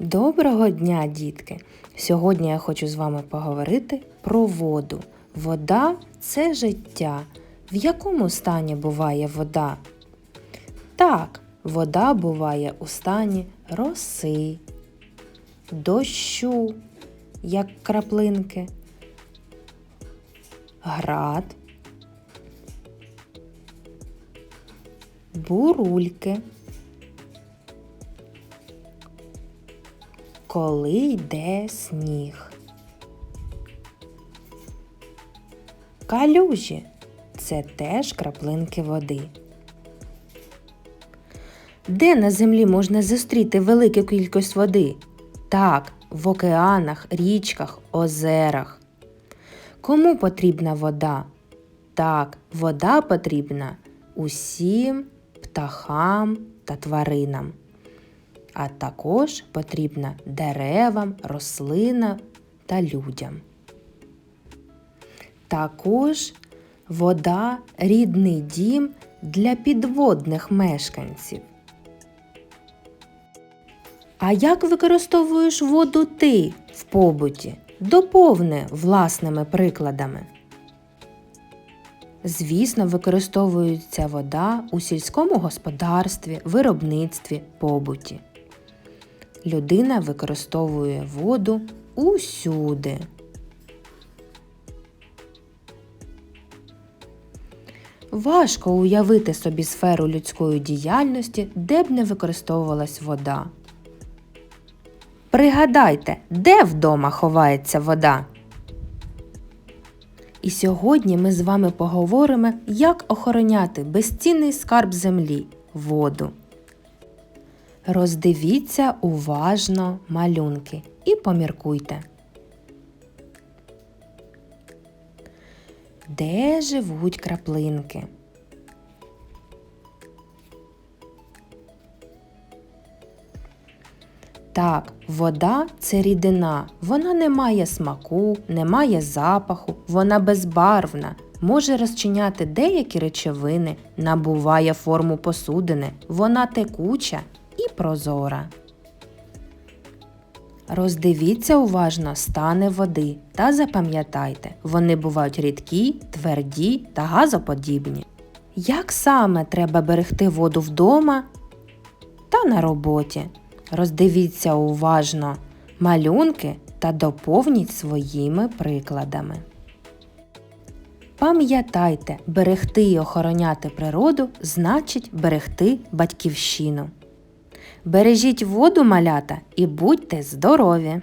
Доброго дня, дітки! Сьогодні я хочу з вами поговорити про воду. Вода це життя. В якому стані буває вода? Так, вода буває у стані роси, дощу, як краплинки, град, бурульки. Коли йде сніг. Калюжі це теж краплинки води. Де на землі можна зустріти велику кількість води? Так, в океанах, річках, озерах. Кому потрібна вода? Так, вода потрібна усім птахам та тваринам а також потрібна деревам, рослинам та людям. Також вода рідний дім для підводних мешканців. А як використовуєш воду ти в побуті? Доповни власними прикладами. Звісно, використовується вода у сільському господарстві, виробництві, побуті. Людина використовує воду усюди. Важко уявити собі сферу людської діяльності, де б не використовувалась вода. Пригадайте, де вдома ховається вода? І сьогодні ми з вами поговоримо, як охороняти безцінний скарб землі воду. Роздивіться уважно малюнки і поміркуйте. Де живуть краплинки? Так, вода це рідина. Вона не має смаку, не має запаху, вона безбарвна, може розчиняти деякі речовини, набуває форму посудини, вона текуча прозора. Роздивіться уважно стани води та запам'ятайте, вони бувають рідкі, тверді та газоподібні. Як саме треба берегти воду вдома та на роботі? Роздивіться уважно малюнки та доповніть своїми прикладами. Пам'ятайте, берегти і охороняти природу значить берегти батьківщину. Бережіть воду малята і будьте здорові!